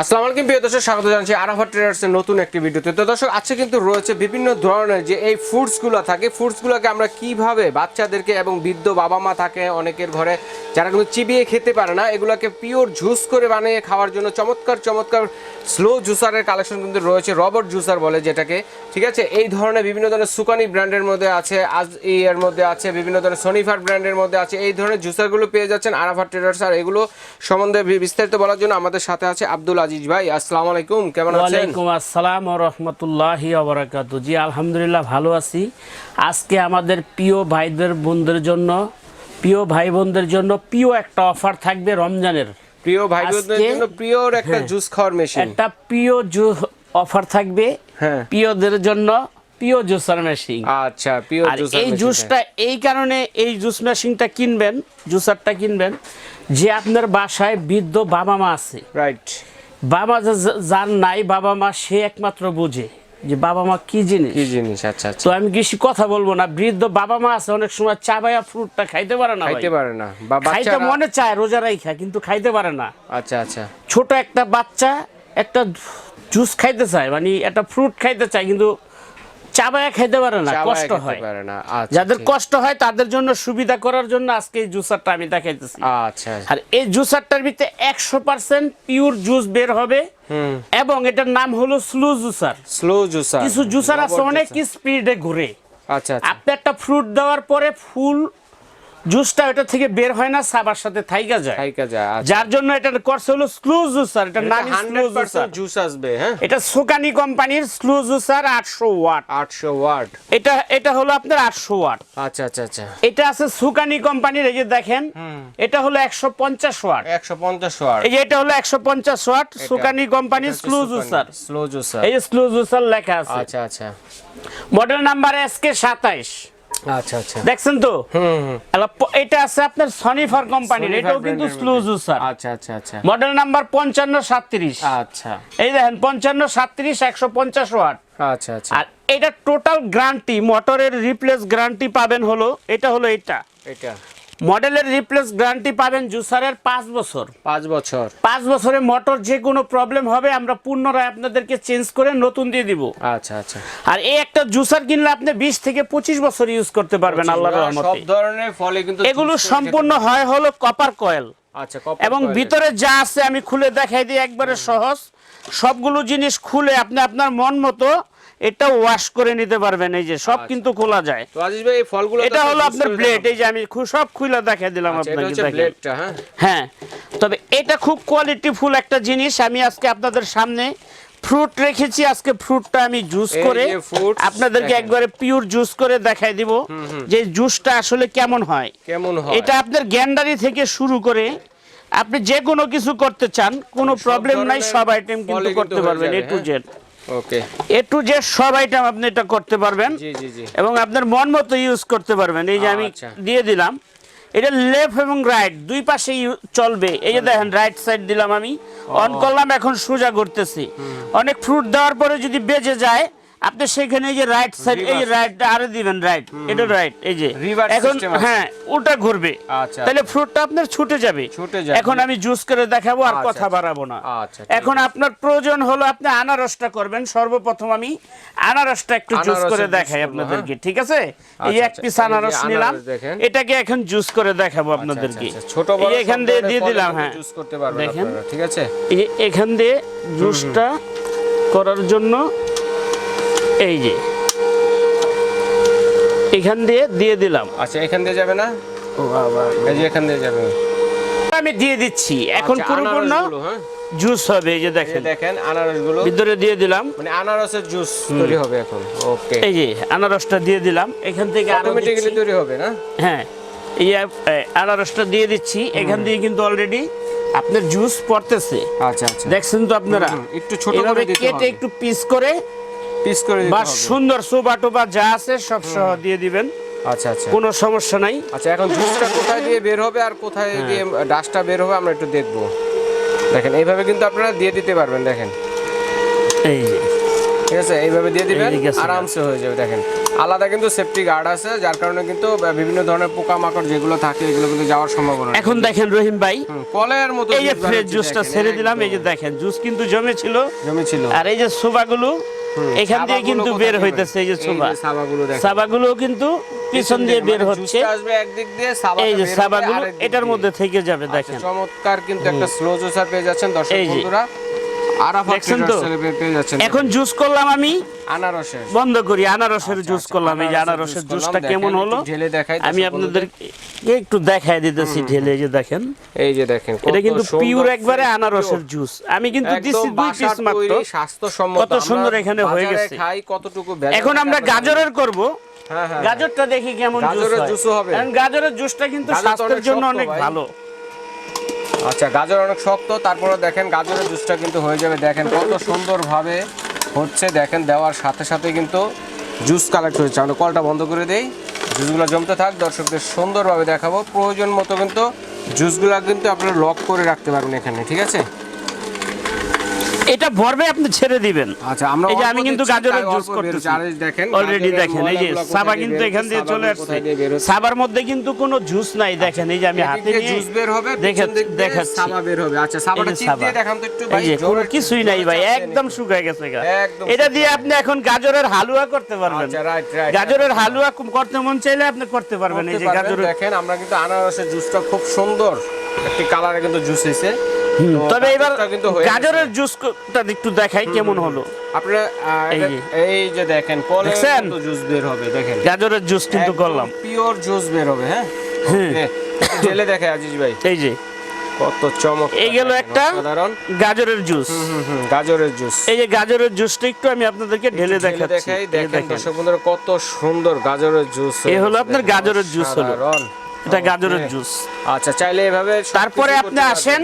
আসসালামু আলাইকুম, প্রিয় দর্শক, স্বাগত জানাচ্ছি আরাফা ট্রেডার্সের নতুন একটি ভিডিওতে। তো দর্শক, আজকে কিন্তু রয়েছে বিভিন্ন ধরনের যে এই ফুডসগুলো থাকে ফুডসগুলোকে আমরা কীভাবে বাচ্চাদেরকে এবং বৃদ্ধ বাবা মা থাকে অনেকের ঘরে, যারা কিন্তু চিবিয়ে খেতে পারে না, এগুলোকে পিওর জুস করে বানিয়ে খাওয়ার জন্য চমৎকার চমৎকার স্লো জুসারের কালেকশন কিন্তু রয়েছে রবট জুসার বলে যেটাকে, ঠিক আছে? এই ধরনের বিভিন্ন ধরনের সুকানি ব্র্যান্ডের মধ্যে আছে, আজ এর মধ্যে আছে, বিভিন্ন ধরনের সনিফার ব্র্যান্ডের মধ্যে আছে, এই ধরনের জুসারগুলো পেয়ে যাচ্ছেন আরাফা ট্রেডার্স আর এগুলো সম্বন্ধে বিস্তারিত বলার জন্য আমাদের সাথে আছে আব্দুল আজিজ ভাই আসসালামু আলাইকুম কেমন আছেন? ওয়ালাইকুম আসসালাম ও রহমতুল্লাহ ওবরাকাত জি আলহামদুলিল্লাহ ভালো আছি। আজকে আমাদের প্রিয় ভাইদের বোনদের জন্য প্রিয় ভাই বোনদের জন্য প্রিয় একটা অফার থাকবে রমজানের। প্রিয় ভাই বোনদের জন্য প্রিয়র একটা জুস খাওয়ার মেশিন একটা প্রিয় অফার থাকবে হ্যাঁ। প্রিয়দের জন্য প্রিয় জুসার মেশিন আচ্ছা প্রিয় জুসার এই জুসটা এই কারণে এই জুস মেশিনটা কিনবেন জুসারটা কিনবেন যে আপনার বাসায় বৃদ্ধ বাবা মা আছে। রাইট বাবা যা- যার নাই বাবা মা সে একমাত্র বুঝে যে বাবা মা কি জিনিস। কি জিনিস? আচ্ছা আচ্ছা। তো আমি কিছু কথা বলব না। বৃদ্ধ বাবা মা আছে অনেক সময় চা বায়া ফ্রুটটা খাইতে পারে না। খাইতে পারে না। খাইতে মনে চায় রোজা খায় কিন্তু খাইতে পারে না। আচ্ছা আচ্ছা। ছোট একটা বাচ্চা একটা জুস খাইতে চায় মানে একটা ফ্রুট খাইতে চায় কিন্তু চা খেতে পারে না কষ্ট হয়। আচ্ছা যাদের কষ্ট হয় তাদের জন্য সুবিধা করার জন্য আজকে এই জুসারটা আমি দেখাইতেছি আচ্ছা। আর এই জুসারটার ভিতরে একশো পার্সেন্ট পিওর জুস বের হবে। এবং এটার নাম হলো স্লো জুসার স্লো জুসার কিছু জুসার আছে অনেক স্পিডে ঘুরে। আচ্ছা আচ্ছা। আপনি একটা ফ্রুট দেওয়ার পরে ফুল জুসটা এটা থেকে বের হয় না সাবার সাথে থাইকা যায়। খাইকা যায় আচ্ছা। যার জন্য এটার কোর্স হলো স্লু জুসার এটার নাম স্লু জুসার। জুস আসবে হ্যাঁ? এটা সুকানি কোম্পানির স্লু জুসার আটশো ওয়াট। আটশো ওয়াট। এটা এটা হলো আপনার আটশো ওয়াট। আচ্ছা আচ্ছা আচ্ছা। এটা আছে সুকানি কোম্পানির এই যে দেখেন এটা হলো একশো পঞ্চাশ ওয়াট। একশো পঞ্চাশ ওয়াট। এই যে এটা হলো একশো পঞ্চাশ ওয়াট সুকানি কোম্পানির স্লু জুসার। Slow juicer. এই যে স্লু জুসার লেখা আছে। আচ্ছা আচ্ছা। মডেল নাম্বার এসকে সাতাইশ। আচ্ছা আচ্ছা। দেখছেন তো? এটা আছে আপনার সনিফার কোম্পানির এটাও কিন্তু brand-এর জুসার আচ্ছা আচ্ছা আচ্ছা। মডেল নাম্বার পঞ্চান্ন সাতত্রিশ। আচ্ছা। এই দেখেন পঞ্চান্ন সাতত্রিশ একশো পঞ্চাশ ওয়াট। আচ্ছা আচ্ছা। আর এটা টোটাল গ্যারান্টি মোটরের রিপ্লেস গ্যারান্টি পাবেন হলো এটা হলো এটা এটা মডেলের রিপ্লেস গ্যারান্টি পাবেন জুসারের পাঁচ বছর। পাঁচ বছর। পাঁচ বছরে মোটর যে কোনো প্রবলেম হবে আমরা পুনরায় আপনাদেরকে চেঞ্জ করে নতুন দিয়ে দিব। আচ্ছা আচ্ছা। আর এই একটা জুসার কিনলে আপনি বিশ থেকে পঁচিশ বছর ইউজ করতে পারবেন আল্লাহর সব ধরনের ফলে কিন্তু এগুলো সম্পূর্ণ হয় হলো কপার কয়েল আচ্ছা এবং ভিতরে যা আছে আমি খুলে দেখাই দিই একবারে সহজ। সবগুলো জিনিস খুলে আপনি আপনার মন মতো এটা ওয়াশ করে নিতে পারবেন এই যে সব কিন্তু খোলা যায়। তো আজিজ ভাই এই ফলগুলো এটা হলো আপনার ব্লেড এই যে আমি সব খুলে দেখাই দিলাম আচ্ছা, এটা আপনাকে। ব্লেডটা হ্যাঁ? হ্যাঁ তবে এটা খুব কোয়ালিটিফুল একটা জিনিস। আমি আজকে আপনাদের সামনে ফ্রুট রেখেছি। আজকে ফ্রুটটা আমি জুস করে আপনাদেরকে। একবারে পিওর জুস করে দেখাই দিব যে জুসটা আসলে কেমন হয়। কেমন হয়? এটা আপনার গ্যান্ডারি থেকে শুরু করে আপনি যে কোনো কিছু করতে চান কোনো প্রবলেম নাই সব আইটেম কিন্তু করতে পারবেন A to? Z okay A to Z সব আইটেম আপনি এটা করতে পারবেন। জি জি জি। এবং আপনার মন মতো ইউজ করতে পারবেন। এই যে আমি আচ্ছা। দিয়ে দিলাম। এটা লেফট এবং রাইট দুই পাশে চলবে। এই যে দেখেন রাইট সাইড দিলাম আমি। অন করলাম এখন সোজা করতেছি। অনেক ফ্রুট দেওয়ার পরে যদি বেজে যায় আপনি সেখানে এই যে রাইট সাইড এই. রাইট আরে দিবেন রাইট এটা রাইট এই যে। এখন হ্যাঁ উল্টা ঘুরবে। আচ্ছা। তাহলে ফ্রুটটা আপনার ছুটে যাবে। এখন আমি জুস করে দেখাবো আর আচ্ছা, কথা আচ্ছা। বাড়াবো না। এখন আপনার প্রয়োজন হলো আপনি আনারসটা করবেন। সর্বপ্রথম আমি আনারসটা একটু জুস করে দেখাই আপনাদেরকে ঠিক আছে? এই এক। পিস আনারস নিলাম। এটাকে এখন জুস করে দেখাবো আপনাদেরকে। ছোট বড় এখান দিয়ে দিয়ে দিলাম হ্যাঁ। জুস করতে পারবেন দেখেন। ঠিক আছে? এখান দিয়ে জুসটা করার জন্য এই যে। এখান দিয়ে দিয়ে দিলাম। আচ্ছা এখান দিয়ে যাবে না? ও বাবা। এই যে এখান দিয়ে যাবে। আমি দিয়ে দিচ্ছি। এখন আচ্ছা, পরিপূর্ণ আনারসগুলো, হ্যাঁ? জুস হবে এই যে দেখেন। দেখেন আনারসগুলো। ভিতরে দিয়ে দিলাম। মানে আনারসের জুস তৈরি হবে এখন। ওকে এই যে আনারসটা দিয়ে দিলাম। এখান থেকে অটোমেটিক্যালি দিচ্ছি। তৈরি হবে না? হ্যাঁ। এই আনারসটা দিয়ে দিচ্ছি। এখান দিয়ে কিন্তু অলরেডি আপনার জুস পড়তেছে। আচ্ছা আচ্ছা। দেখছেন তো আপনারা? একটু ছোট করে কেটে একটু পিস করে পিস করে দিতে হবে। সুন্দর সোবা টোবা যা আছে সব সহ দিয়ে দিবেন। আচ্ছা আচ্ছা। কোনো সমস্যা নাই। আচ্ছা এখন জুসটা কোথায় দিয়ে বের হবে আর কোথায় হ্যাঁ। দিয়ে ডাস্টটা বের হবে আমরা একটু দেখব। দেখেন এইভাবে কিন্তু আপনারা দিয়ে দিতে পারবেন দেখেন। এই ঠিক আছে? এইভাবে দিয়ে দিবেন আরামসে হয়ে যাবে দেখেন। আলাদা কিন্তু সেফটি গার্ড আছে যার কারণে কিন্তু বিভিন্ন ধরনের পোকামাকড় যেগুলো থাকে এগুলো কিন্তু যাওয়ার সম্ভাবনা এখন দেখেন রহিম ভাই কলের মতো এই যে ফ্রেশ জুসটা ছেড়ে দিলাম এই যে দেখেন জুস কিন্তু জমেছিল। জমি ছিল আর এই যে সোবাগুলো এখান দিয়ে কিন্তু বের হইতেছে এই যে সোবা। সাবাগুলো কিন্তু পিছন দিয়ে বের মানে হচ্ছে। জুসটা আসবে একদিক দিয়ে সাবাটা এই যে বের সাবাগুলো এটার মধ্যে থেকে যাবে আচ্ছা, দেখেন। চমৎকার কিন্তু একটা স্লো জুসার পেয়ে যাচ্ছেন দর্শক বন্ধুরা। দেখছেন তো? এখন জুস করলাম আমি। আনারসের। বন্ধ করি আনারসের জুস আচ্ছা, করলাম এই যে আনারসের জুসটা কেমন হলো? ঢেলে দেখাই আমি আপনাদের একটু দেখায় দিতেছি ঢেলে যে দেখেন। এই যে দেখেন এটা কিন্তু পিওর একবারে আনারসের জুস আমি কিন্তু দিচ্ছি দুই পিস মাত্র। স্বাস্থ্যসম্মত। কত সুন্দর এখানে হয়ে গেছে। খাই কতটুকু এখন আমরা। গাজরের করব। হ্যাঁ, হ্যাঁ, গাজরটা দেখি কেমন জুস হয়। হবে। গাজরের জুসটা কিন্তু স্বাস্থ্যের জন্য অনেক ভালো। আচ্ছা গাজর অনেক শক্ত, তারপরে দেখেন গাজরের জুসটা কিন্তু হয়ে যাবে। দেখেন কত সুন্দরভাবে হচ্ছে, দেখেন দেওয়ার সাথে সাথে কিন্তু জুস কালেক্ট হয়েছে। আমরা কলটা বন্ধ করে দিই। জুসগুলো জমতে থাক, দর্শকদের সুন্দরভাবে দেখাবো। প্রয়োজন মতো কিন্তু জুসগুলো কিন্তু আপনারা লক করে রাখতে পারবেন এখানে, ঠিক আছে? এটা ভরবে আপনি ছেড়ে দিবেন আচ্ছা আমরা এই যে আমি কিন্তু গাজরের জুস করতেছি। দেখেন অলরেডি দেখেন এই যে সাবা কিন্তু এখান দিয়ে চলে আসছে। সাবার মধ্যে কিন্তু কোনো জুস নাই দেখেন এই যে আমি হাতে নিয়ে জুস বের হবে দেখে পিছন দিক দিয়ে দেখাচ্ছি সাবা বের হবে আচ্ছা সাবাটা চিপ দিয়ে দেখান তো একটু ভাই কোনো কিছুই নাই ভাই একদম। শুকায় গেছে গা। এটা দিয়ে আপনি এখন গাজরের হালুয়া করতে পারবেন আচ্ছা রাইট রাইট গাজরের হালুয়া করতে মন চাইলে আপনি করতে পারবেন এই যে। গাজরের দেখেন আমরা কিন্তু আনারসের জুসটা খুব সুন্দর একটি কালারে কিন্তু জুস হয়েছে তো তবে এবার। গাজরের জুসটা একটু দেখাই কেমন হলো আপনারা এই যে। দেখেন কলের? জুস বের হবে দেখেন গাজরের জুস কিন্তু করলাম পিওর জুস বের হবে হ্যাঁ। ওকে। দেখে আজিজ ভাই এই যে কত চমক এই গেল একটা গাজরের জুস গাজরের জুস এই যে গাজরের জুসটা একটু আমি আপনাদেরকে ঢেলে দেখাচ্ছি দেখেন দেখেন। দর্শক বন্ধুরা কত সুন্দর গাজরের জুস এই হলো আপনার গাজরের জুস হলো। এটা গাজরের জুস আচ্ছা চাইলে এভাবে তারপরে আপনি আসেন।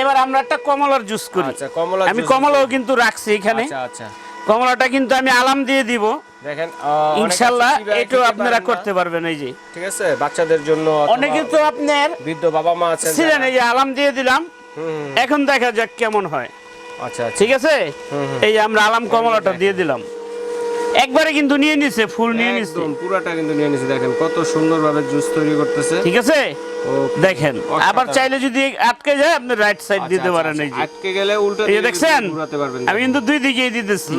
এবার আমরা একটা কমলার জুস করি। আচ্ছা কমলা আমি কমলাও কিন্তু রাখছি এখানে। আচ্ছা আচ্ছা। কমলাটা কিন্তু আমি আলাম দিয়ে দিব। দেখেন চিবিয়ে এটাও আপনারা করতে পারবেন এই যে। ঠিক আছে বাচ্চাদের জন্য অনেকে তো আপনার বৃদ্ধ বাবা মা আছেন ছিলেন এই যে আলাম দিয়ে দিলাম। এখন দেখা যাক কেমন হয়। আচ্ছা আচ্ছা। ঠিক আছে। এই যে আমরা আলাম কমলাটা দিয়ে দিলাম। একবারে কিন্তু নিয়ে নিছে ফুল নিয়ে নিছে। একদম পুরাটা কিন্তু নিয়ে নিছে। দেখেন কত সুন্দরভাবে জুস তৈরি করতেছে। ঠিক আছে. দেখেন আবার চাইলে যদি আটকে যায় আপনি রাইট সাইড আচ্ছা, দিতে আচ্ছা, পারেন আচ্ছা। এই যে। আটকে গেলে উল্টো এই দেখছেন? পারবেন আমি কিন্তু দুই দিকেই দিতেছি।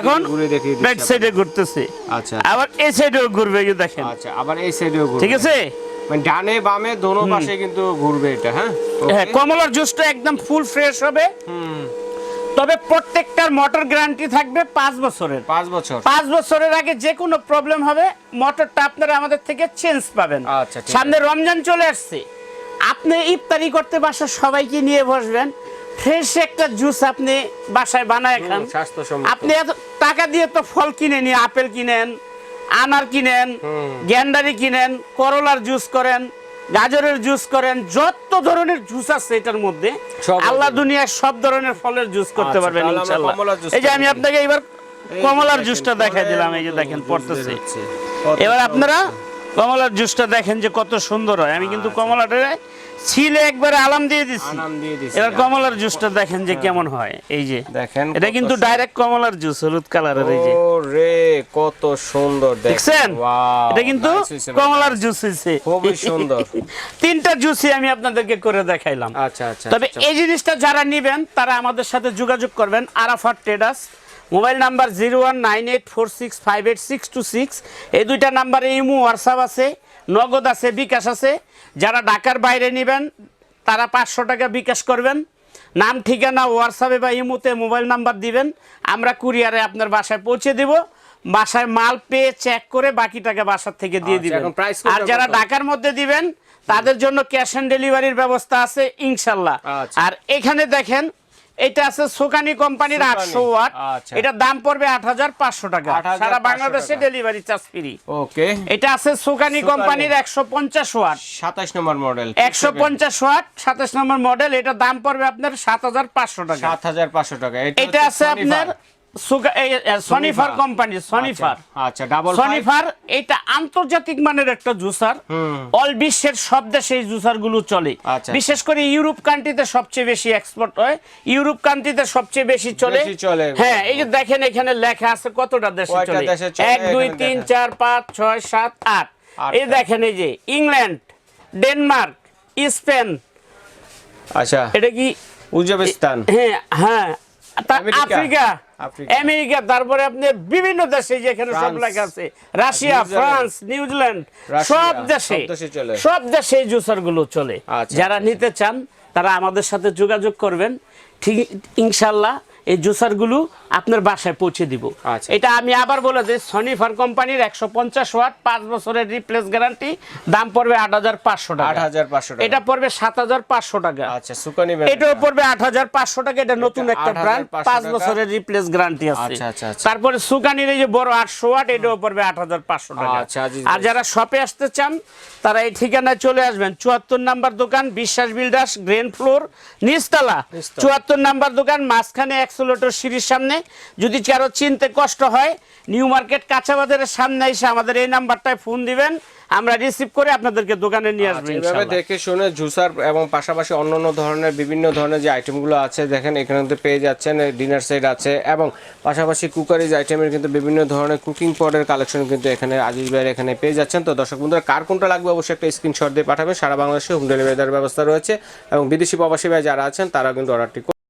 এখন ঘুরে দেখিয়ে রাইট সাইডে ঘুরতেছে। আচ্ছা। আবার এই সাইডেও ঘুরবে যে দেখেন। আচ্ছা আবার এই সাইডেও ঘুরবে। ঠিক আছে? মানে ডানে বামে দোনো পাশে কিন্তু ঘুরবে এটা হ্যাঁ? হ্যাঁ কমলার জুসটা একদম ফুল ফ্রেশ হবে। হুম, তবে প্রত্যেকটার মোটর গ্যারান্টি থাকবে পাঁচ বছরের। পাঁচ বছর। পাঁচ বছরের আগে যে কোনো প্রবলেম হবে মোটরটা আপনারা আমাদের থেকে চেঞ্জ পাবেন। আচ্ছা, সামনে রমজান চলে আসছে। আপনি ইফতারি করতে বাসা সবাইকে নিয়ে বসবেন। ফ্রেশ একটা জুস আপনি বাসায় বানায় খান। আপনি এত টাকা দিয়ে তো ফল কিনে নিয়ে আপেল কিনেন আনার কিনেন। গ্যান্ডারি কিনেন করলার জুস করেন। গাজরের জুস করেন যত ধরনের জুস আছে এটার মধ্যে আল্লাহ। দুনিয়ার সব ধরনের ফলের জুস করতে আচ্ছা, পারবেন ইনশাআল্লাহ এই যে আমি আপনাকে এবার কমলার জুসটা দেখাই দিলাম এই যে দেখেন পড়তেছে। এবার। আপনারা কমলার জুসটা দেখেন যে কত সুন্দর হয়। আমি কিন্তু কমলাটা ছিলে একবারে আলাম দিয়ে দিছি। এবার কমলার জুসটা দেখেন যে কেমন হয় এই যে। দেখেন এটা কিন্তু ডাইরেক্ট কমলার জুস হলুদ কালারের এই যে। ও রে কত সুন্দর দেখছেন? এটা কিন্তু? কমলার জুস হয়েছে। খুবই সুন্দর। তিনটা জুসই আমি আপনাদেরকে করে দেখাইলাম। আচ্ছা আচ্ছা তবে আচ্ছা। এই জিনিসটা যারা নেবেন তারা আমাদের সাথে যোগাযোগ করবেন Arafat traders mobile number zero one nine eight four six five eight six two six. এই দুইটা নাম্বারে ইমো হোয়াটসঅ্যাপ আছে। নগদ আছে বিকাশ আছে। যারা ঢাকার বাইরে নেবেন তারা পাঁচশো টাকা বিকাশ করবেন। নাম ঠিকানা হোয়াটসঅ্যাপে বা ইমোতে মোবাইল নাম্বার দিবেন। আমরা কুরিয়ারে আপনার বাসায় পৌঁছে দেব। বাসায় মাল পেয়ে চেক করে বাকি টাকা বাসার থেকে দিয়ে আচ্ছা, দিবেন। আর যারা? ঢাকার মধ্যে দিবেন তাদের জন্য ক্যাশ অন ডেলিভারির ব্যবস্থা আছে ইনশাল্লাহ। আচ্ছা। আর এখানে দেখেন এটা আছে সোকানি কোম্পানির সোকানি, আটশো ওয়াট। এটা এটার দাম পড়বে আট হাজার পাঁচশো টাকা। সারা বাংলাদেশে ডেলিভারি চার্জ ফ্রি ওকে এটা আছে সোকানি। কোম্পানির একশো পঞ্চাশ ওয়াট। সাতাশ নম্বর মডেল একশো পঞ্চাশ ওয়াট সাতাশ নম্বর মডেল এটা দাম পড়বে আপনার সাত হাজার পাঁচশো টাকা। সাত হাজার পাঁচশো টাকা। এটা আছে আপনার সনিফার কোম্পানি সনিফার আচ্ছা ডাবল সনিফার এটা আন্তর্জাতিক মানের একটা জুসার। অল বিশ্বের সব দেশে এই জুসারগুলো চলে। আচ্ছা। বিশেষ করে ইউরোপ কান্ট্রিতে সবচেয়ে বেশি এক্সপোর্ট হয়। ইউরোপ কান্ট্রিতে সবচেয়ে বেশি চলে। বেশি চলে। এগুলো। হ্যাঁ এই যে দেখেন এখানে লেখা আছে কতটা দেশে চলে। এক দুই তিন চার পাঁচ ছয় সাত আট। এই দেখেন এই যে ইংল্যান্ড ডেনমার্ক স্পেন। আচ্ছা। এটা কি? উজবেকিস্তান। হ্যাঁ হ্যাঁ। আফ্রিকা। আমেরিকা তারপরে আপনি বিভিন্ন দেশে যেখানে সব লেখা আছে রাশিয়া ফ্রান্স নিউজিল্যান্ড সব দেশে সব দেশে এই জুসারগুলো চলে। আচ্ছা, যারা নিতে চান তারা আমাদের সাথে যোগাযোগ করবেন। ঠিক ইনশাল্লাহ এই জুসারগুলো আপনার বাসায় পৌঁছে দিব। আচ্ছা। এটা আমি আবার বলে দিই সনিফার কোম্পানির একশো পঞ্চাশ ওয়াট পাঁচ বছরের রিপ্লেস গ্যারান্টি দাম পড়বে আট হাজার পাঁচশো টাকা। আট হাজার পাঁচশো টাকা। এটা পড়বে সাত হাজার পাঁচশো টাকা। আচ্ছা সুকানি এটাও পড়বে আট হাজার পাঁচশো টাকা এটা নতুন একটা ব্র্যান্ড পাঁচ বছরের রিপ্লেস গ্যারান্টি আছে। আচ্ছা, আচ্ছা। তারপরে সুকানির এই যে বড় আটশো ওয়াট এটাও পড়বে আট হাজার পাঁচশো টাকা। আচ্ছা, আর যারা শপে আসতে চান তারা এই ঠিকানায় চলে আসবেন। চুয়াত্তর নাম্বার দোকান বিশ্বাস বিল্ডার্স গ্রেন ফ্লোর নিচতলা। চুয়াত্তর নাম্বার দোকান মাঝখানে অ্যাক্সেলেটর সিঁড়ির সামনে। যদি কারও চিনতে কষ্ট হয় নিউ মার্কেট কাঁচা বাজারের সামনে এসে আমাদের এই নাম্বারটায় ফোন দিবেন। আমরা রিসিভ করে আপনাদেরকে দোকানে নিয়ে আসব আচ্ছা, এভাবে দেখে শুনে জুসার এবং পাশাপাশি অন্যান্য ধরনের বিভিন্ন ধরনের যে আইটেমগুলো আছে দেখেন এখানে কিন্তু পেয়ে যাচ্ছেন ডিনার সেট আছে এবং পাশাপাশি কুকারিজ আইটেমের কিন্তু বিভিন্ন ধরনের কুকিং পটের কালেকশন কিন্তু এখানে আজিজ ভাইয়ের এখানে পেয়ে যাচ্ছেন। তো দর্শক বন্ধুরা কার কোনটা লাগবে অবশ্যই একটা স্ক্রিনশট দিয়ে পাঠাবেন। সারা বাংলাদেশে হোম ডেলিভারি দেওয়ার ব্যবস্থা রয়েছে এবং বিদেশি প্রবাসী ভাই যারা আছেন তারা কিন্তু অর্ডারটি